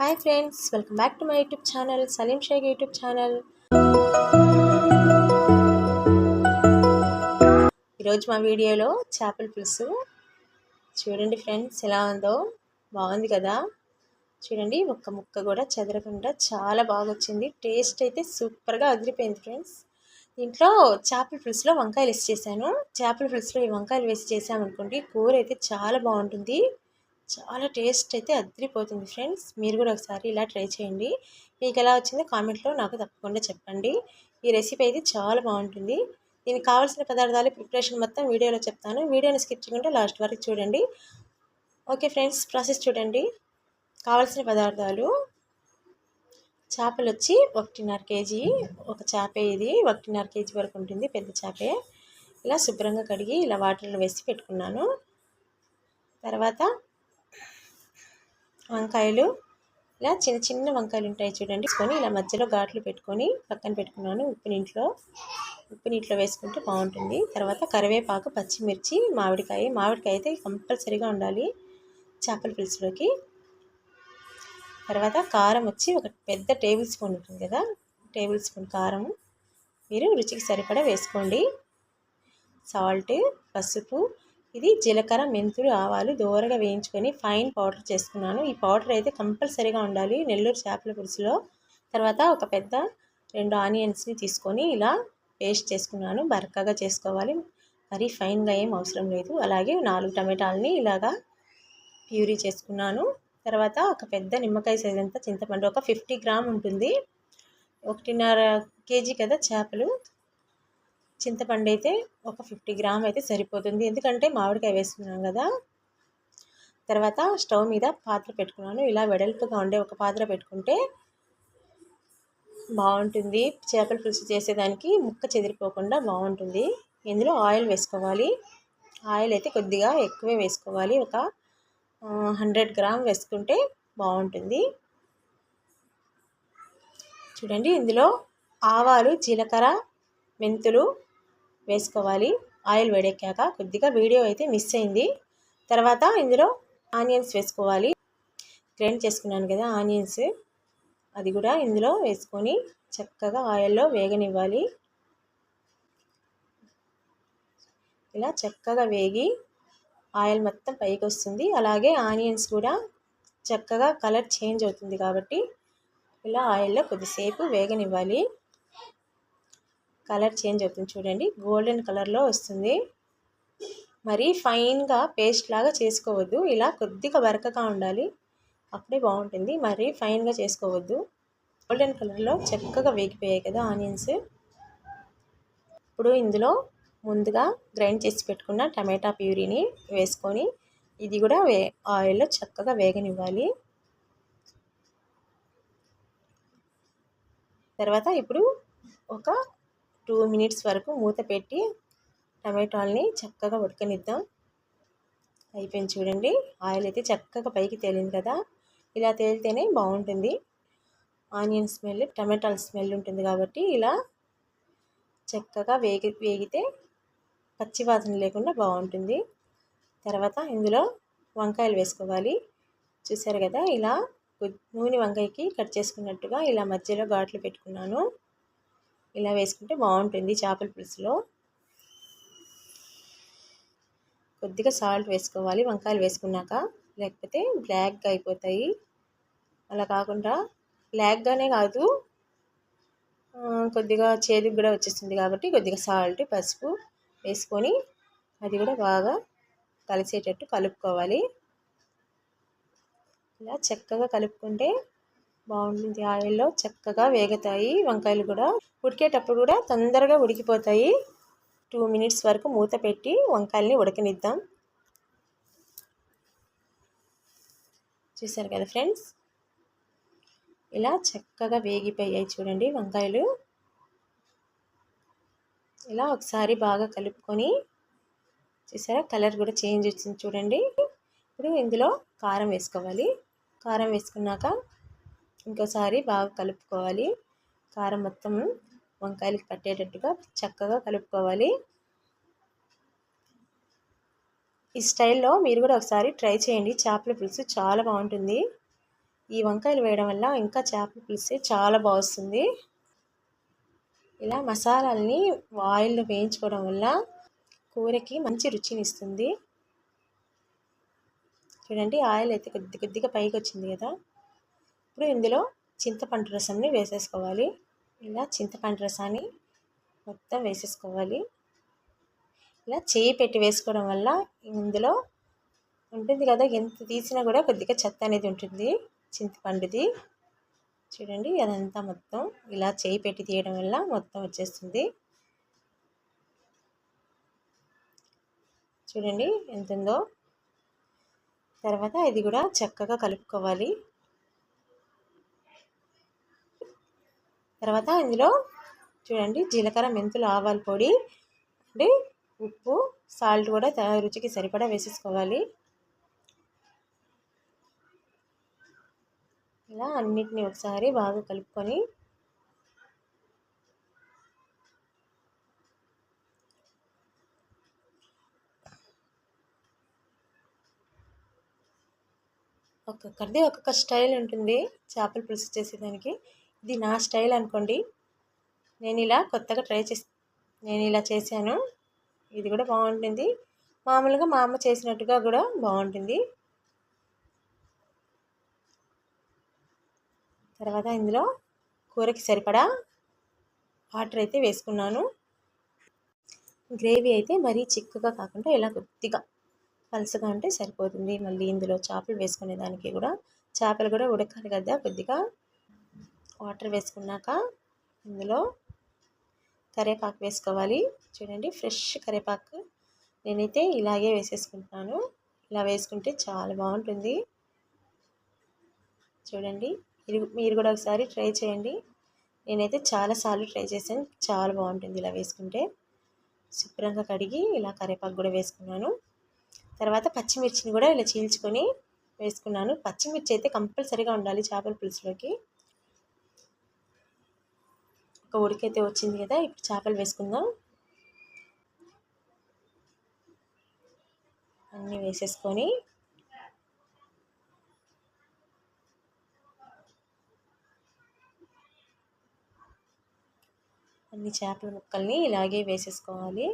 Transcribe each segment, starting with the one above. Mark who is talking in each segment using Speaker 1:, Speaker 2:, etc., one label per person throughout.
Speaker 1: Hi friends welcome back to my YouTube channel Salim Sheikh YouTube channel. ఈరోజు మా వీడియోలో చేపల పులుసు. చూడండి ఫ్రెండ్స్ ఎలా ఉందో. బాగుంది కదా. చూడండి ఒక్క ముక్క కూడా చెదరకుండా చాలా బాగా వచ్చింది టేస్ట్ అయితే సూపర్గా అదిరిపోయింది ఫ్రెండ్స్. దీంట్లో చేపల పులుసులో వంకాయలు వేసి చేశాను. చేపల పులుసులో ఈ వంకాయలు వేసి చేసామనుకోండి కూర అయితే చాలా బాగుంటుంది. చాలా టేస్ట్ అయితే అదిరిపోతుంది ఫ్రెండ్స్. మీరు కూడా ఒకసారి ఇలా ట్రై చేయండి. మీకు ఎలా వచ్చిందో కామెంట్లో నాకు తప్పకుండా చెప్పండి. ఈ రెసిపీ అయితే చాలా బాగుంటుంది. దీనికి కావాల్సిన పదార్థాలు ప్రిపరేషన్ మొత్తం వీడియోలో చెప్తాను. వీడియోని స్కిప్ చేయకుండా లాస్ట్ వరకు చూడండి. ఓకే ఫ్రెండ్స్ ప్రాసెస్ చూడండి. కావాల్సిన పదార్థాలు. చేపలు వచ్చి ఒకటిన్నర కేజీ ఒక చేపే ఇది ఒకటిన్నర కేజీ వరకు ఉంటుంది పెద్ద చేపే. ఇలా శుభ్రంగా కడిగి ఇలా వాటర్లో వేసి పెట్టుకున్నాను. తర్వాత వంకాయలు. ఇలా చిన్న చిన్న వంకాయలు ఉంటాయి చూడండి. కొని ఇలా మధ్యలో ఘాట్లు పెట్టుకొని పక్కన పెట్టుకున్నాను ఉప్పు నీటిలో ఉప్పు నీటిలో వేసుకుంటే బాగుంటుంది. తర్వాత కరివేపాకు పచ్చిమిర్చి మామిడికాయ. మామిడికాయ అయితే కంపల్సరీగా ఉండాలి చేపల పులుసులోకి. తర్వాత కారం వచ్చి ఒక పెద్ద టేబుల్ స్పూన్ ఉంటుంది కదా. టేబుల్ స్పూన్ కారం. మీరు రుచికి సరిపడా వేసుకోండి. సాల్ట్ పసుపు ఇది జీలకర్ర మెంతులు ఆవాలు దూరగా వేయించుకొని ఫైన్ పౌడర్ చేసుకున్నాను. ఈ పౌడర్ అయితే కంపల్సరీగా ఉండాలి. నెల్లూరు చేపల పులుసులో. తర్వాత ఒక పెద్ద రెండు ఆనియన్స్ని తీసుకొని ఇలా పేస్ట్ చేసుకున్నాను. బరకగా చేసుకోవాలి. మరీ ఫైన్గా ఏం అవసరం లేదు. అలాగే నాలుగు టమాటాలని ఇలాగా ప్యూరీ చేసుకున్నాను. తర్వాత ఒక పెద్ద నిమ్మకాయ సైజ్ అంతా చింతపండు ఒక ఫిఫ్టీ గ్రామ్ ఉంటుంది ఒకటిన్నర కేజీ కదా చేపలు. చింతపండు అయితే ఒక ఫిఫ్టీ గ్రామ్ అయితే సరిపోతుంది. ఎందుకంటే మామిడికాయ వేసుకున్నాం కదా. తర్వాత స్టవ్ మీద పాత్ర పెట్టుకున్నాను. ఇలా వెడల్పుగా ఉండే ఒక పాత్ర పెట్టుకుంటే బాగుంటుంది. చేపల పులుసు చేసేదానికి ముక్క చెదిరిపోకుండా బాగుంటుంది. ఇందులో ఆయిల్ వేసుకోవాలి. ఆయిల్ అయితే కొద్దిగా ఎక్కువే వేసుకోవాలి. ఒక హండ్రెడ్ గ్రామ్ వేసుకుంటే బాగుంటుంది. చూడండి ఇందులో ఆవాలు జీలకర్ర మెంతులు వేసుకోవాలి. ఆయిల్ వేడెక్కాక కొద్దిగా వీడియో అయితే మిస్ అయింది. తర్వాత ఇందులో ఆనియన్స్ వేసుకోవాలి. గ్రైండ్ చేసుకున్నాను కదా ఆనియన్స్. అది కూడా ఇందులో వేసుకొని చక్కగా ఆయిల్లో వేగనివ్వాలి. ఇలా చక్కగా వేగి ఆయిల్ మొత్తం పైకి వస్తుంది. అలాగే ఆనియన్స్ కూడా చక్కగా కలర్ చేంజ్ అవుతుంది కాబట్టి ఇలా ఆయిల్లో కొద్దిసేపు వేగనివ్వాలి. కలర్ చేంజ్ అవుతుంది చూడండి. గోల్డెన్ కలర్లో వస్తుంది. మరి ఫైన్గా పేస్ట్ లాగా చేసుకోవద్దు. ఇలా కొద్దిగా బరకగా ఉండాలి. అప్పుడే బాగుంటుంది. మరి ఫైన్గా చేసుకోవద్దు. గోల్డెన్ కలర్లో చక్కగా వేగిపోయాయి కదా ఆనియన్స్. ఇప్పుడు ఇందులో ముందుగా గ్రైండ్ చేసి పెట్టుకున్న టమాటా ప్యూరీని వేసుకొని ఇది కూడా వే ఆయిల్లో చక్కగా వేగనివ్వాలి. తర్వాత ఇప్పుడు ఒక టూ మినిట్స్ వరకు మూత పెట్టి టమాటాలని చక్కగా ఉడకనిద్దాం. అయిపోయింది చూడండి. ఆయిల్ అయితే చక్కగా పైకి తేలింది కదా. ఇలా తేలితేనే బాగుంటుంది. ఆనియన్ స్మెల్ టమాటాల స్మెల్ ఉంటుంది కాబట్టి ఇలా చక్కగా వేగి వేగితే పచ్చివాసన లేకుండా బాగుంటుంది. తర్వాత ఇందులో వంకాయలు వేసుకోవాలి. చూసారు కదా ఇలా నూనె వంకాయకి కట్ చేసుకున్నట్టుగా ఇలా మధ్యలో ఘాట్లు పెట్టుకున్నాను. ఇలా వేసుకుంటే బాగుంటుంది చేపల పులుసులో. కొద్దిగా సాల్ట్ వేసుకోవాలి వంకాయలు వేసుకున్నాక. లేకపోతే బ్లాక్గా అయిపోతాయి. అలా కాకుండా బ్లాక్గానే కాదు కొద్దిగా చేదుకు కూడా వచ్చేస్తుంది కాబట్టి కొద్దిగా సాల్ట్ పసుపు వేసుకొని అది కూడా బాగా కలిసేటట్టు కలుపుకోవాలి. ఇలా చక్కగా కలుపుకుంటే బాగుంటుంది ఆయిల్లో చక్కగా వేగుతాయి వంకాయలు కూడా. ఉడికేటప్పుడు కూడా తొందరగా ఉడికిపోతాయి. టూ మినిట్స్ వరకు మూత పెట్టి వంకాయల్ని ఉడకనిద్దాం. చూసారు కదా ఫ్రెండ్స్? ఇలా చక్కగా వేగిపోయాయి చూడండి వంకాయలు. ఇలా ఒకసారి బాగా కలుపుకొని చూసారా కలర్ కూడా చేంజ్ వచ్చింది చూడండి. ఇప్పుడు ఇందులో కారం వేసుకోవాలి. కారం వేసుకున్నాక ఇంకోసారి బాగా కలుపుకోవాలి. కారం మొత్తం వంకాయలకి పట్టేటట్టుగా చక్కగా కలుపుకోవాలి. ఈ స్టైల్లో మీరు కూడా ఒకసారి ట్రై చేయండి. చేపల పులుసు చాలా బాగుంటుంది. ఈ వంకాయలు వేయడం వల్ల ఇంకా చేపల పులుసు చాలా బాగుంది ఇలా మసాలాలని ఆయిల్లో వేయించుకోవడం వల్ల కూరకి మంచి రుచిని ఇస్తుంది చూడండి ఆయిల్ అయితే కొద్ది కొద్దిగా పైకి వచ్చింది కదా. ఇప్పుడు ఇందులో చింతపండు రసంని వేసేసుకోవాలి. ఇలా చింతపండు రసాన్ని మొత్తం వేసేసుకోవాలి. ఇలా చేయి పెట్టి వేసుకోవడం వల్ల ఇందులో ఉంటుంది కదా ఎంత తీసినా కూడా కొద్దిగా చెత్త అనేది ఉంటుంది చింతపండుది. చూడండి అదంతా మొత్తం ఇలా చేయి పెట్టి తీయడం వల్ల మొత్తం వచ్చేస్తుంది. చూడండి ఎంత ఉందో తర్వాత ఇది కూడా చక్కగా కలుపుకోవాలి. తర్వాత ఇందులో చూడండి జీలకర్ర మెంతులు ఆవాల పొడి అంటే ఉప్పు సాల్ట్ కూడా రుచికి సరిపడా వేసేసుకోవాలి. ఇలా అన్నిటిని ఒకసారి బాగా కలుపుకొని ఒక్కొక్కరిది ఒక్కొక్క స్టైల్ ఉంటుంది. చేపల పులుసు చేసేదానికి. ఇది నా స్టైల్ అనుకోండి. నేను ఇలా కొత్తగా ట్రై చేసి నేను ఇలా చేశాను. ఇది కూడా బాగుంటుంది. మామూలుగా మా అమ్మ చేసినట్టుగా కూడా బాగుంటుంది. తర్వాత ఇందులో కూరకి సరిపడా వాటర్ అయితే వేసుకున్నాను. గ్రేవీ అయితే మరీ చిక్కగా కాకుండా ఇలా కొద్దిగా పలుసగా ఉంటే సరిపోతుంది. మళ్ళీ ఇందులో చేపలు వేసుకునే దానికి కూడా చేపలు కూడా ఉడకాలి కదా కొద్దిగా. వాటర్ వేసుకున్నాక ఇందులో కరివేపాకు వేసుకోవాలి. చూడండి ఫ్రెష్ కరివేపాకు నేనైతే ఇలాగే వేసేసుకుంటున్నాను. ఇలా వేసుకుంటే చాలా బాగుంటుంది. చూడండి మీరు కూడా ఒకసారి ట్రై చేయండి. నేనైతే చాలాసార్లు ట్రై చేశాను. చాలా బాగుంటుంది ఇలా వేసుకుంటే. శుభ్రంగా కడిగి ఇలా కరివేపాకు కూడా వేసుకున్నాను. తర్వాత పచ్చిమిర్చిని కూడా ఇలా చీల్చుకొని వేసుకున్నాను. పచ్చిమిర్చి అయితే కంపల్సరీగా ఉండాలి చేపల పులుసులోకి. ఒక ఉడికైతే వచ్చింది కదా ఇప్పుడు చేపలు వేసుకుందాం. అన్నీ వేసేసుకొని అన్ని చేపల ముక్కల్ని ఇలాగే వేసేసుకోవాలి.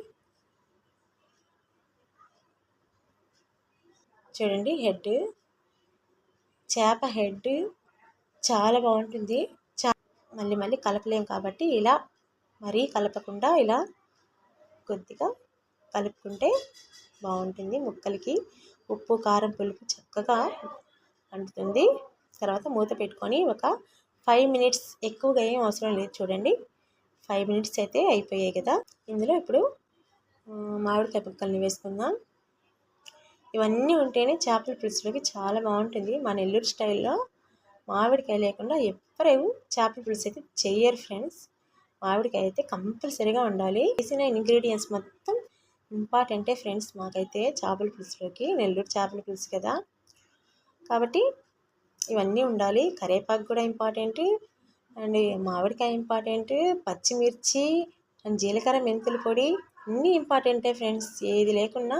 Speaker 1: చూడండి హెడ్ చేప హెడ్ చాలా బాగుంటుంది. మళ్ళీ మళ్ళీ కలపలేం కాబట్టి ఇలా మరీ కలపకుండా ఇలా కొద్దిగా కలుపుకుంటే బాగుంటుంది ముక్కలకి. ఉప్పు కారం పులుపు చక్కగా అంటుతుంది. తర్వాత మూత పెట్టుకొని ఒక ఫైవ్ మినిట్స్ ఎక్కువగా ఏం అవసరం లేదు చూడండి. ఫైవ్ మినిట్స్ అయితే అయిపోయాయి కదా. ఇందులో ఇప్పుడు మామిడికాయ ముక్కల్ని వేసుకుందాం. ఇవన్నీ ఉంటేనే చేపల పులుసులోకి చాలా బాగుంటుంది. మా నెల్లూరు స్టైల్లో మామిడికాయ లేకుండా ఎవ్వరు చేపల పులుసు అయితే చేయరు ఫ్రెండ్స్. మామిడికాయ అయితే కంపల్సరీగా ఉండాలి వేసిన ఇంగ్రీడియంట్స్ మొత్తం ఇంపార్టెంటే ఫ్రెండ్స్ మాకైతే చేపల పులుసులోకి నెల్లూరు చేపల పులుసు కదా. కాబట్టి ఇవన్నీ ఉండాలి. కరేపాకు కూడా ఇంపార్టెంట్. అండ్ మామిడికాయ ఇంపార్టెంట్. పచ్చిమిర్చి అండ్ జీలకర్ర మెంతుల పొడి అన్నీ ఇంపార్టెంటే ఫ్రెండ్స్. ఏది లేకున్నా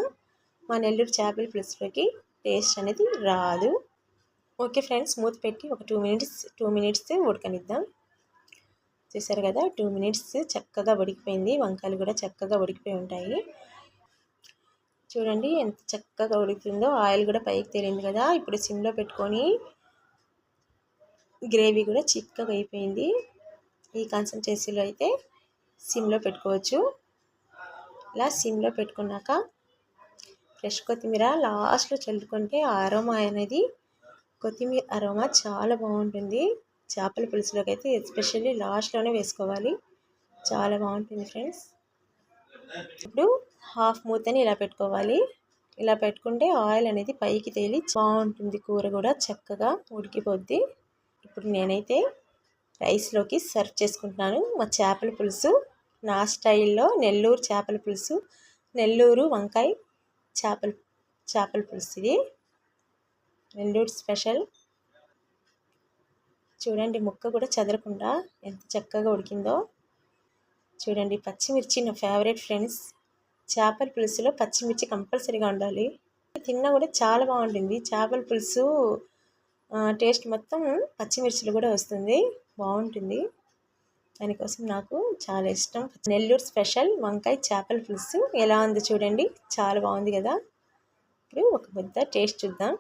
Speaker 1: మా నెల్లూరు చేపల పులుసులోకి టేస్ట్ అనేది రాదు. ఓకే ఫ్రెండ్స్ మూత పెట్టి ఒక టూ మినిట్స్ టూ మినిట్స్ ఉడకనిద్దాం. చూసారు కదా టూ మినిట్స్ చక్కగా ఉడికిపోయింది. వంకాయలు కూడా చక్కగా ఉడికిపోయి ఉంటాయి. చూడండి ఎంత చక్కగా ఉడుకుతుందో. ఆయిల్ కూడా పైకి తేలింది కదా. ఇప్పుడు సిమ్లో పెట్టుకొని గ్రేవీ కూడా చిక్కగా అయిపోయింది. ఈ కన్సన్ట్రేసీలో అయితే సిమ్లో పెట్టుకోవచ్చు. ఇలా సిమ్లో పెట్టుకున్నాక ఫ్రెష్ కొత్తిమీర లాస్ట్లో చల్లుకుంటే ఆరోమా అనేది కొత్తిమీర అరోమా చాలా బాగుంటుంది. చేపల పులుసులోకి అయితే ఎస్పెషల్లీ లాస్ట్లోనే వేసుకోవాలి. చాలా బాగుంటుంది ఫ్రెండ్స్. ఇప్పుడు హాఫ్ మూతని ఇలా పెట్టుకోవాలి. ఇలా పెట్టుకుంటే ఆయిల్ అనేది పైకి తేలి బాగుంటుంది. కూర కూడా చక్కగా ఉడికిపోద్ది. ఇప్పుడు నేనైతే రైస్లోకి సర్వ్ చేసుకుంటున్నాను. మా చేపల పులుసు నా స్టైల్లో నెల్లూరు చేపల పులుసు నెల్లూరు వంకాయ చేపల చేపల పులుసు ఇది. నెల్లూరు స్పెషల్. చూడండి ముక్క కూడా చెదరకుండా ఎంత చక్కగా ఉడికిందో. చూడండి పచ్చిమిర్చి నా ఫేవరెట్ ఫ్రెండ్స్. చేపల పులుసులో పచ్చిమిర్చి కంపల్సరీగా ఉండాలి. తిన్నా కూడా చాలా బాగుంటుంది. చేపల పులుసు టేస్ట్ మొత్తం పచ్చిమిర్చిలో కూడా వస్తుంది. బాగుంటుంది. దానికోసం నాకు చాలా ఇష్టం. నెల్లూరు స్పెషల్ వంకాయ చేపల పులుసు. ఎలా ఉంది చూడండి. చాలా బాగుంది కదా. ఇప్పుడు ఒక పెద్ద టేస్ట్ చూద్దాం.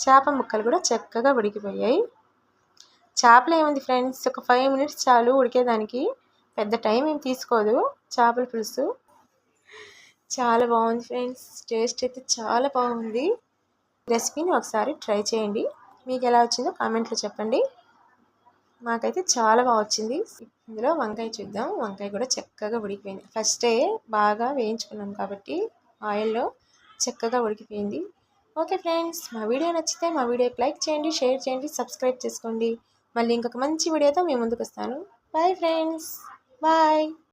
Speaker 1: చేప ముక్కలు కూడా చక్కగా ఉడికిపోయాయి. చేపలు ఏముంది ఫ్రెండ్స్? ఒక ఫైవ్ మినిట్స్ చాలు ఉడికేదానికి. పెద్ద టైం ఏం తీసుకోదు. చేపల పులుసు. చాలా బాగుంది ఫ్రెండ్స్. టేస్ట్ అయితే చాలా బాగుంది. రెసిపీని ఒకసారి ట్రై చేయండి. మీకు ఎలా వచ్చిందో కామెంట్లో చెప్పండి. మాకైతే చాలా బాగా వచ్చింది. ఇందులో వంకాయ చూద్దాం. వంకాయ కూడా చక్కగా ఉడికిపోయింది. ఫస్టే బాగా వేయించుకున్నాం కాబట్టి ఆయిల్లో చక్కగా ఉడికిపోయింది. ఓకే ఫ్రెండ్స్ మా వీడియో నచ్చితే మా వీడియోకి లైక్ చేయండి షేర్ చేయండి సబ్స్క్రైబ్ చేసుకోండి. మళ్ళీ ఇంకొక మంచి వీడియోతో మేము ముందుకు వస్తాను. Bye friends bye.